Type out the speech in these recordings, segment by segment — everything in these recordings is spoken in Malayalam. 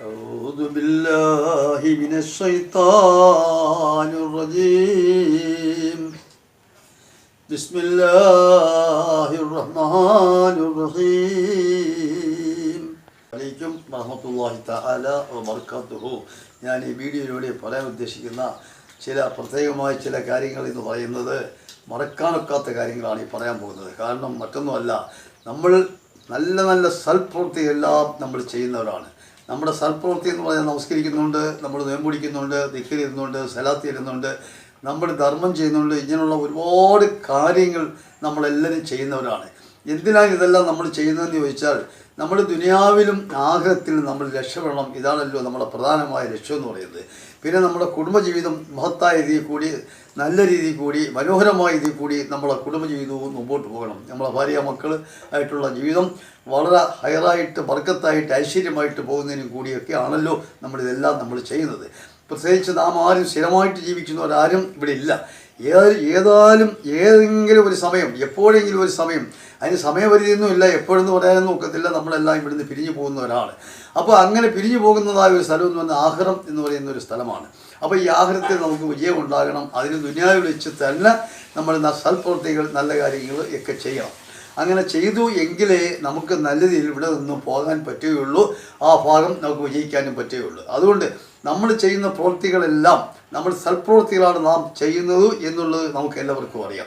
أعوذ بالله من الشيطان الرجيم بسم الله الرحمن الرحيم അലൈക്കും വറഹമത്തല്ലാഹി തആല വബർക്കാത്തുഹു ഞാൻ ഈ വീഡിയോയിലൂടെ പറയാൻ ഉദ്ദേശിക്കുന്ന ചില പ്രത്യേകമായ ചില കാര്യങ്ങൾ എന്ന് പറയുന്നത് മറക്കാനൊക്കാത്ത കാര്യങ്ങളാണ് ഈ പറയാൻ പോകുന്നത് കാരണം മറ്റൊന്നുമല്ല നമ്മൾ നല്ല നല്ല സൽപ്രവൃത്തിയെല്ലാം നമ്മൾ ചെയ്യുന്നവരാണ് നമ്മുടെ സൽപ്രവൃത്തി എന്ന് പറഞ്ഞാൽ നമസ്കരിക്കുന്നുണ്ട് നമ്മൾ നോമ്പുടിക്കുന്നുണ്ട് സലാത്തി ഇരുന്നുണ്ട് നമ്മൾ ധർമ്മം ചെയ്യുന്നുണ്ട് ഇങ്ങനെയുള്ള ഒരുപാട് കാര്യങ്ങൾ നമ്മളെല്ലാവരും ചെയ്യുന്നവരാണ്. എന്തിനാണ് ഇതെല്ലാം നമ്മൾ ചെയ്യുന്നതെന്ന് ചോദിച്ചാൽ നമ്മൾ ദുനിയാവിലും ആഗ്രഹത്തിലും നമ്മൾ രക്ഷപ്പെടണം. ഇതാണല്ലോ നമ്മുടെ പ്രധാനമായ ലക്ഷ്യം എന്ന് പറയുന്നത്. പിന്നെ നമ്മുടെ കുടുംബജീവിതം മഹത്തായ രീതിയിൽ കൂടി നല്ല രീതിയിൽ കൂടി മനോഹരമായ രീതിയിൽ കൂടി നമ്മളെ കുടുംബജീവിതവും മുമ്പോട്ട് പോകണം. നമ്മളെ ഭാര്യ മക്കൾ ആയിട്ടുള്ള ജീവിതം വളരെ ഹയറായിട്ട് വർക്കത്തായിട്ട് ഐശ്വര്യമായിട്ട് പോകുന്നതിനും കൂടിയൊക്കെ ആണല്ലോ നമ്മളിതെല്ലാം നമ്മൾ ചെയ്യുന്നത്. പ്രത്യേകിച്ച് നാം ആരും സ്ഥിരമായിട്ട് ജീവിക്കുന്നവരാരും ഇവിടെ ഇല്ല. ഏത് ഏതായാലും ഏതെങ്കിലും ഒരു സമയം എപ്പോഴെങ്കിലും ഒരു സമയം അതിന് സമയപരിധിയൊന്നും ഇല്ല എപ്പോഴെന്ന് പറയാനൊന്നും ഒക്കത്തില്ല നമ്മളെല്ലാം ഇവിടുന്ന് പിരിഞ്ഞു പോകുന്ന ഒരാൾ അപ്പോൾ അങ്ങനെ പിരിഞ്ഞു പോകുന്നതായ ഒരു സ്ഥലം എന്ന് പറഞ്ഞാൽ ആഹ്റം എന്ന് പറയുന്ന ഒരു സ്ഥലമാണ്. അപ്പോൾ ഈ ആഹ്റത്തിൽ നമുക്ക് വിജയം ഉണ്ടാകണം. അതിന് ദുനിയാവിൽ വെച്ച് തന്നെ നമ്മൾ സൽപ്രവർത്തികൾ നല്ല കാര്യങ്ങൾ ഒക്കെ ചെയ്യണം. അങ്ങനെ ചെയ്തു എങ്കിലേ നമുക്ക് നല്ല രീതിയിൽ ഇവിടെ നിന്നും പോകാൻ പറ്റുകയുള്ളൂ. ആ ഭാഗം നമുക്ക് വിജയിക്കാനും പറ്റുകയുള്ളൂ. അതുകൊണ്ട് നമ്മൾ ചെയ്യുന്ന പ്രവൃത്തികളെല്ലാം നമ്മൾ സൽപ്രവൃത്തികളാണ് നാം ചെയ്യുന്നത് എന്നുള്ളത് നമുക്ക് എല്ലാവർക്കും അറിയാം.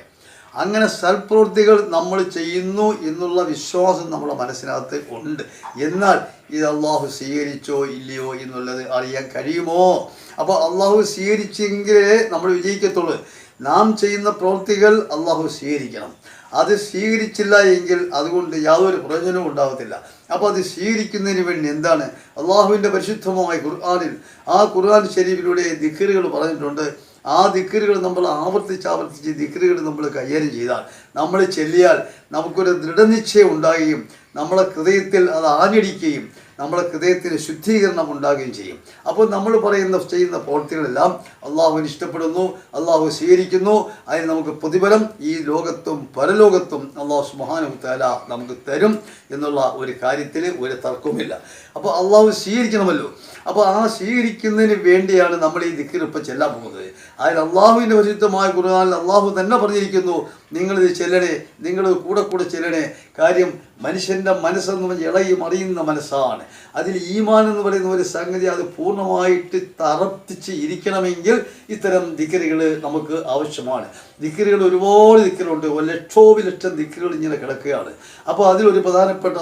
അങ്ങനെ സൽപ്രവൃത്തികൾ നമ്മൾ ചെയ്യുന്നു എന്നുള്ള വിശ്വാസം നമ്മുടെ മനസ്സിനകത്ത് ഉണ്ട്. എന്നാൽ ഇത് അള്ളാഹു സ്വീകരിച്ചോ ഇല്ലയോ എന്നുള്ളത് അറിയാൻ കഴിയുമോ? അപ്പോൾ അള്ളാഹു സ്വീകരിച്ചെങ്കിലേ നമ്മൾ വിജയിക്കത്തുള്ളൂ. നാം ചെയ്യുന്ന പ്രവൃത്തികൾ അള്ളാഹു സ്വീകരിക്കണം. അത് സ്വീകരിച്ചില്ല എങ്കിൽ അതുകൊണ്ട് യാതൊരു പ്രയോജനവും ഉണ്ടാകത്തില്ല. അപ്പോൾ അത് സ്വീകരിക്കുന്നതിന് വേണ്ടി എന്താണ്? അള്ളാഹുവിന്റെ പരിശുദ്ധമായ ഖുർആാനിൽ ആ ഖുർആൻ ശരീഫിലൂടെ ദിക്കറുകൾ പറഞ്ഞിട്ടുണ്ട്. ആ ദിക്കറുകൾ നമ്മൾ ആവർത്തിച്ച് ആവർത്തിച്ച് ദിക്കറുകൾ നമ്മൾ കൈകാര്യം ചെയ്താൽ നമ്മൾ ചെല്ലിയാൽ നമുക്കൊരു ദൃഢനിശ്ചയം ഉണ്ടാകുകയും നമ്മളെ ഹൃദയത്തിൽ അത് ആഞ്ഞടിക്കുകയും നമ്മുടെ ഹൃദയത്തിന് ശുദ്ധീകരണം ഉണ്ടാകുകയും ചെയ്യും. അപ്പോൾ നമ്മൾ പറയുന്ന ചെയ്യുന്ന പ്രവൃത്തികളെല്ലാം അള്ളാഹുവിന് ഇഷ്ടപ്പെടുന്നു അള്ളാഹു സ്വീകരിക്കുന്നു. അതിന് നമുക്ക് പ്രതിഫലം ഈ ലോകത്തും പരലോകത്തും അള്ളാഹു സുഹാനുത്താല നമുക്ക് തരും എന്നുള്ള ഒരു കാര്യത്തിൽ ഒരു തർക്കവുമില്ല. അപ്പോൾ അള്ളാഹു സ്വീകരിക്കണമല്ലോ. അപ്പോൾ ആ സ്വീകരിക്കുന്നതിന് വേണ്ടിയാണ് നമ്മൾ ഈ ദിക്കിറിപ്പം ചെല്ലാൻ പോകുന്നത്. അതിൽ അള്ളാഹുവിന്റെ പരിശുദ്ധമായ ഖുർആനിൽ അള്ളാഹു തന്നെ പറഞ്ഞിരിക്കുന്നു നിങ്ങളിത് ചെല്ലണേ നിങ്ങൾ കൂടെ കൂടെ ചെല്ലണേ കാര്യം മനുഷ്യന്റെ മനസ്സെന്ന് പറഞ്ഞാൽ ഇളകി മറിയുന്ന മനസ്സാണ്. അതിൽ ഈമാൻ എന്ന് പറയുന്ന ഒരു സംഗതി അത് പൂർണമായിട്ട് തറപ്പിച്ച് ഇരിക്കണമെങ്കിൽ ഇത്തരം ദിക്കറികൾ നമുക്ക് ആവശ്യമാണ്. ദിക്കറികൾ ഒരുപാട് ദിക്കറുണ്ട്. ലക്ഷോപി ലക്ഷം ദിക്കറുകൾ ഇങ്ങനെ കിടക്കുകയാണ്. അപ്പോൾ അതിലൊരു പ്രധാനപ്പെട്ട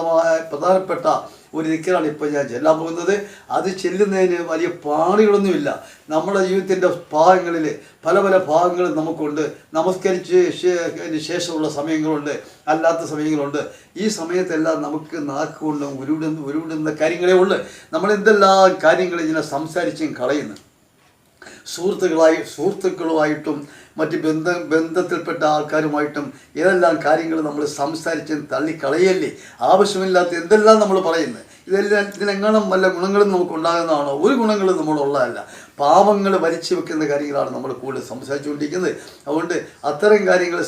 പ്രധാനപ്പെട്ട ഒരു ദിക്കറാണ് ഇപ്പോൾ ഞാൻ ചെല്ലാൻ പോകുന്നത്. അത് ചെല്ലുന്നതിന് വലിയ പാളികളൊന്നുമില്ല. നമ്മുടെ ജീവിതത്തിന്റെ ഭാഗങ്ങളിൽ പല പല ഭാഗങ്ങൾ നമുക്കുണ്ട്. നമസ്കരിച്ച് ശേഷമുള്ള സമയങ്ങളുണ്ട്. അല്ലാത്ത സമയങ്ങളുണ്ട്. ഈ സമയത്തെല്ലാം നമുക്ക് നാക്കുകൊണ്ടും ഉരുവിടുന്ന ഉരുവിടുന്ന കാര്യങ്ങളേ ഉള്ളു. നമ്മളെന്തെല്ലാം കാര്യങ്ങൾ ഇങ്ങനെ സംസാരിച്ചും കളയുന്നു. സുഹൃത്തുക്കളായി സുഹൃത്തുക്കളുമായിട്ടും മറ്റ് ബന്ധ ബന്ധത്തിൽപ്പെട്ട ആൾക്കാരുമായിട്ടും ഏതെല്ലാം കാര്യങ്ങൾ നമ്മൾ സംസാരിച്ച് തള്ളിക്കളയല്ലേ? ആവശ്യമില്ലാത്ത എന്തെല്ലാം നമ്മൾ പറയുന്നത് ഇതെല്ലാം ഇതിലെങ്ങാനും വല്ല ഗുണങ്ങളും നമുക്ക് ഉണ്ടാകുന്നതാണോ? ഒരു ഗുണങ്ങളും നമ്മളുള്ളതല്ല പാവങ്ങൾ വലിച്ചു വെക്കുന്ന കാര്യങ്ങളാണ് നമ്മൾ കൂടുതൽ സംസാരിച്ചുകൊണ്ടിരിക്കുന്നത്. അതുകൊണ്ട് അത്തരം കാര്യങ്ങൾ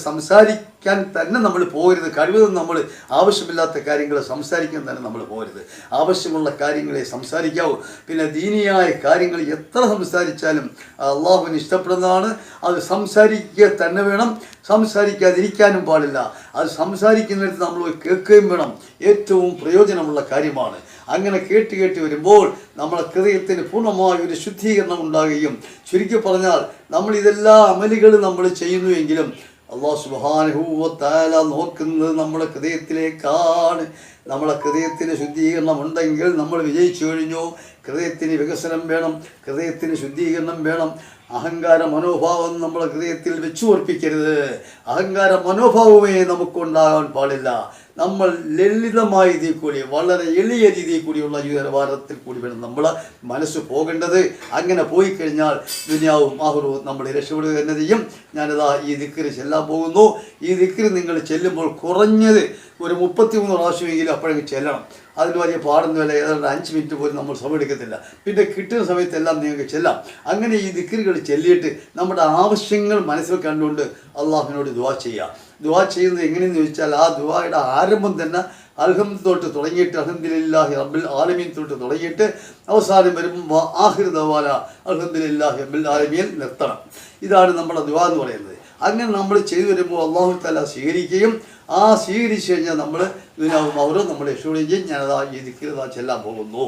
സംസാരിക്കാൻ തന്നെ നമ്മൾ പോകരുത് കഴിവതും നമ്മൾ ആവശ്യമില്ലാത്ത കാര്യങ്ങൾ സംസാരിക്കാൻ തന്നെ നമ്മൾ പോകരുത് ആവശ്യമുള്ള കാര്യങ്ങളെ സംസാരിക്കാവൂ. പിന്നെ ദീനിയായ കാര്യങ്ങൾ എത്ര സംസാരിച്ചാലും അള്ളാഹുവിന് ഇഷ്ടപ്പെടുന്നതാണ്. അത് സംസാരിക്കുക തന്നെ വേണം. സംസാരിക്കാതിരിക്കാനും പാടില്ല. അത് സംസാരിക്കുന്നിടത്ത് നമ്മൾ കേൾക്കുകയും വേണം. ഏറ്റവും പ്രയോജനമുള്ള കാര്യമാണ്. അങ്ങനെ കേട്ട് കേട്ട് വരുമ്പോൾ നമ്മളെ ഹൃദയത്തിന് പൂർണമായ ഒരു ശുദ്ധീകരണം ഉണ്ടാകുകയും ചുരുക്കി പറഞ്ഞാൽ നമ്മൾ ഇതെല്ലാ അമലുകളും നമ്മൾ ചെയ്യുന്നുവെങ്കിലും അള്ളാഹു സുബാനുഭൂവത്താല നോക്കുന്നത് നമ്മുടെ ഹൃദയത്തിലേക്കാണ്. നമ്മുടെ ഹൃദയത്തിന് ശുദ്ധീകരണം ഉണ്ടെങ്കിൽ നമ്മൾ വിജയിച്ചു കഴിഞ്ഞു. ഹൃദയത്തിന് വികസനം വേണം. ഹൃദയത്തിന് ശുദ്ധീകരണം വേണം. അഹങ്കാര മനോഭാവം നമ്മളെ ഹൃദയത്തിൽ വെച്ചു ഉറപ്പിക്കരുത് അഹങ്കാര മനോഭാവമേ നമുക്കുണ്ടാകാൻ പാടില്ല. നമ്മൾ ലളിതമായ രീതിയിൽ കൂടി വളരെ എളിയ രീതിയിൽ കൂടിയുള്ള ഈ വാരത്തിൽ കൂടി വേണം നമ്മൾ മനസ്സ് പോകേണ്ടത്. അങ്ങനെ പോയി കഴിഞ്ഞാൽ ദുനിയാവും ആഹുറവും നമ്മളെ രക്ഷപ്പെടുക തന്നെ ചെയ്യും. ഞാനിതാ ഈ ദിക്കറി ചെല്ലാൻ പോകുന്നു. ഈ ദിക്കറി നിങ്ങൾ ചെല്ലുമ്പോൾ കുറഞ്ഞത് ഒരു മുപ്പത്തി മൂന്ന് പ്രാവശ്യമെങ്കിലും അപ്പോഴേക്ക് ചെല്ലണം. അതിന് വലിയ പാടുന്നില്ല ഏതാണ്ട് അഞ്ച് മിനിറ്റ് പോലും നമ്മൾ സമയം എടുക്കത്തില്ല പിന്നെ കിട്ടുന്ന സമയത്തെല്ലാം നിങ്ങൾക്ക് ചെല്ലാം. അങ്ങനെ ഈ ദിക്കറികൾ ചെല്ലിയിട്ട് നമ്മുടെ ആവശ്യങ്ങൾ മനസ്സിൽ കണ്ടുകൊണ്ട് അള്ളാഹുവിനോട് ദുവാ ചെയ്യുക. ദുവാ ചെയ്യുന്നത് എങ്ങനെയെന്ന് ചോദിച്ചാൽ ആ ദുവായുടെ ആരംഭം തന്നെ അർഹം തൊട്ട് തുടങ്ങിയിട്ട് അഹമ്മദില്ലാഹി റബ്ബിൽ ആലമീൻ തൊട്ട് തുടങ്ങിയിട്ട് അവസാനം വരുമ്പോൾ ആഹിർ ദവാല അഹമ്മദില്ലാഹി റബ്ബിൽ ആലമീൻ നിർത്തണം. ഇതാണ് നമ്മുടെ ദുവാ എന്ന് പറയുന്നത്. അങ്ങനെ നമ്മൾ ചെയ്തു വരുമ്പോൾ അള്ളാഹു തല സ്വീകരിക്കുകയും ആ സ്വീകരിച്ചു കഴിഞ്ഞാൽ നമ്മൾ ഇതിനാവും അവർ നമ്മളെ ക്ഷണിക്കുകയും ഞാനതാ ഈ ദിക്കിലതാ ചെല്ലാൻ പോകുന്നു.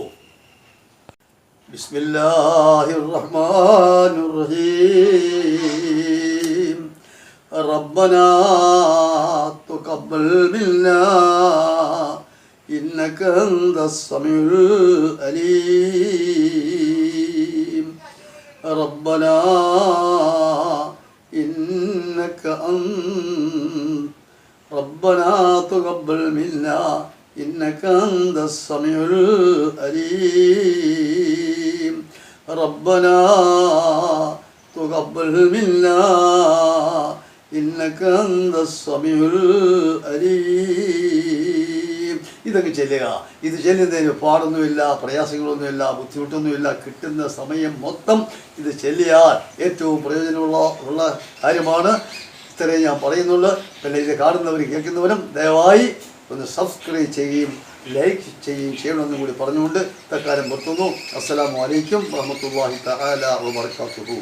ബിസ്മില്ലാഹിർ റഹ്മാനിർ റഹീം. ربنا تقبل منا إنك أنت السميع العليم ربنا إنك أنت ربنا تقبل منا إنك أنت السميع العليم ربنا تقبل منا ഇന്നക ഇതങ്ങ് ചെല്ലുക. ഇത് ചെല്ലുന്നതിന് പാടൊന്നുമില്ല പ്രയാസങ്ങളൊന്നുമില്ല ബുദ്ധിമുട്ടൊന്നുമില്ല. കിട്ടുന്ന സമയം മൊത്തം ഇത് ചെല്ലിയാൽ ഏറ്റവും പ്രയോജനമുള്ള ഉള്ള കാര്യമാണ്. ഇത്രയും ഞാൻ പറയുന്നുള്ളു. പിന്നെ ഇത് കാണുന്നവരും കേൾക്കുന്നവരും ദയവായി ഒന്ന് സബ്സ്ക്രൈബ് ചെയ്യുകയും ലൈക്ക് ചെയ്യുകയും ചെയ്യണമെന്നും കൂടി പറഞ്ഞുകൊണ്ട് തക്കാലം നിർത്തുന്നു. അസ്സാം വലൈക്കും തആല വബർക്കാത്തുഹു